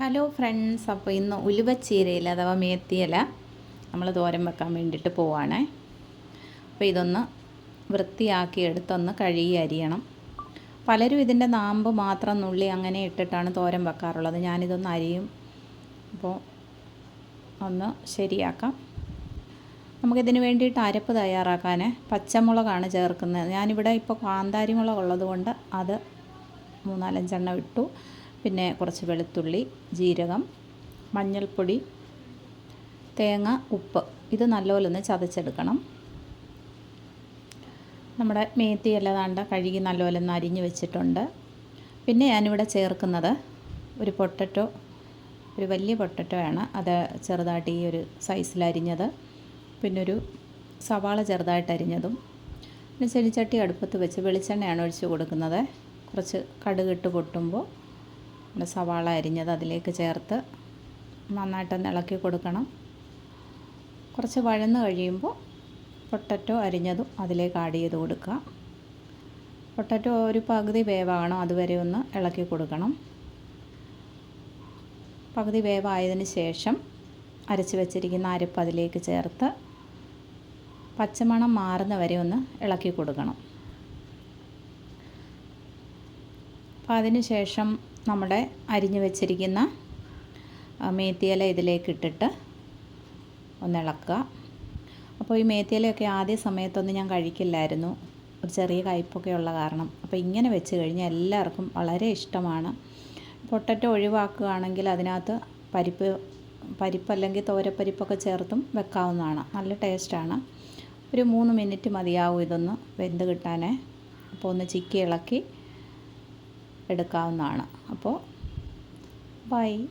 Hello friends അപ്പോൾ ഇന്ന് ഉലുവച്ചീരയിൽ അഥവാ മേത്തിയില നമ്മൾ തോരൻ വെക്കാൻ വേണ്ടിയിട്ട് പോവാണേ. അപ്പോൾ ഇതൊന്ന് വൃത്തിയാക്കി എടുത്തൊന്ന് കഴുകി അരിയണം. പലരും ഇതിന്റെ നാമ്പ് മാത്രം നുള്ളി അങ്ങനെ ഇട്ടിട്ടാണ് തോരൻ വെക്കാറുള്ളത്. ഞാനിതൊന്ന് അരിയും. അപ്പോൾ ഒന്ന് ശരിയാക്കാം. നമുക്കിതിന് വേണ്ടിയിട്ട് അരപ്പ് തയ്യാറാക്കാൻ പച്ചമുളകാണ് ചേർക്കുന്നത്. ഞാനിവിടെ ഇപ്പോൾ കാന്താരി മുളക് ഉള്ളതുകൊണ്ട് അത് മൂന്നാലഞ്ചെണ്ണം ഇട്ടു. പിന്നെ കുറച്ച് വെളുത്തുള്ളി ജീരകം മഞ്ഞൾപ്പൊടി തേങ്ങ ഉപ്പ്. ഇത് നല്ലപോലെ ഒന്ന് ചതച്ചെടുക്കണം. നമ്മുടെ മേത്തി അല്ലാതാണ്ട് കഴുകി നല്ലപോലെ ഒന്ന് അരിഞ്ഞ് വെച്ചിട്ടുണ്ട്. പിന്നെ ഞാനിവിടെ ചേർക്കുന്നത് ഒരു പൊട്ടറ്റോ ഒരു വലിയ പൊട്ടറ്റോ ആണ്. അത് ചെറുതായിട്ട് ഈ ഒരു സൈസിൽ അരിഞ്ഞത്. പിന്നെ ഒരു സവാള ചെറുതായിട്ട് അരിഞ്ഞതും. പിന്നെ ചെടിച്ചട്ടി അടുപ്പത്ത് വെച്ച് വെളിച്ചെണ്ണയാണ് ഒഴിച്ച് കൊടുക്കുന്നത്. കുറച്ച് കടുകിട്ട് പൊട്ടുമ്പോൾ നമ്മുടെ സവാള അരിഞ്ഞത് അതിലേക്ക് ചേർത്ത് നന്നായിട്ടൊന്ന് ഇളക്കി കൊടുക്കണം. കുറച്ച് വഴന്ന് കഴിയുമ്പോൾ പൊട്ടറ്റോ അരിഞ്ഞതും അതിലേക്ക് ആഡ് ചെയ്ത് കൊടുക്കുക. പൊട്ടറ്റോ ഒരു പകുതി വേവാകണം അതുവരെ ഒന്ന് ഇളക്കി കൊടുക്കണം. പകുതി വേവായതിന് ശേഷം അരച്ച് വെച്ചിരിക്കുന്ന അരപ്പ് അതിലേക്ക് ചേർത്ത് പച്ചമണം മാറുന്ന വരെ ഒന്ന് ഇളക്കി കൊടുക്കണം. അപ്പം അതിന് ശേഷം നമ്മുടെ അരിഞ്ഞു വെച്ചിരിക്കുന്ന മേത്തിയില ഇതിലേക്ക് ഇട്ടിട്ട് ഒന്ന് ഇളക്കുക അപ്പോൾ ഈ മേത്തിയിലയൊക്കെ ആദ്യ സമയത്തൊന്നും ഞാൻ കഴിക്കില്ലായിരുന്നു. ഒരു ചെറിയ കയ്പൊക്കെ ഉള്ള കാരണം. അപ്പോൾ ഇങ്ങനെ വെച്ച് കഴിഞ്ഞാൽ എല്ലാവർക്കും വളരെ ഇഷ്ടമാണ്. പൊട്ടറ്റ ഒഴിവാക്കുകയാണെങ്കിൽ അതിനകത്ത് പരിപ്പ് പരിപ്പ് അല്ലെങ്കിൽ തോരപ്പരിപ്പൊക്കെ ചേർത്തും വെക്കാവുന്നതാണ്. നല്ല ടേസ്റ്റാണ്. ഒരു മൂന്ന് മിനിറ്റ് മതിയാവും ഇതൊന്ന് വെന്ത് കിട്ടാനേ. അപ്പോൾ ഒന്ന് ചിക്കി ഇളക്കി എടുക്കാവുന്നതാണ്. അപ്പോൾ ബൈ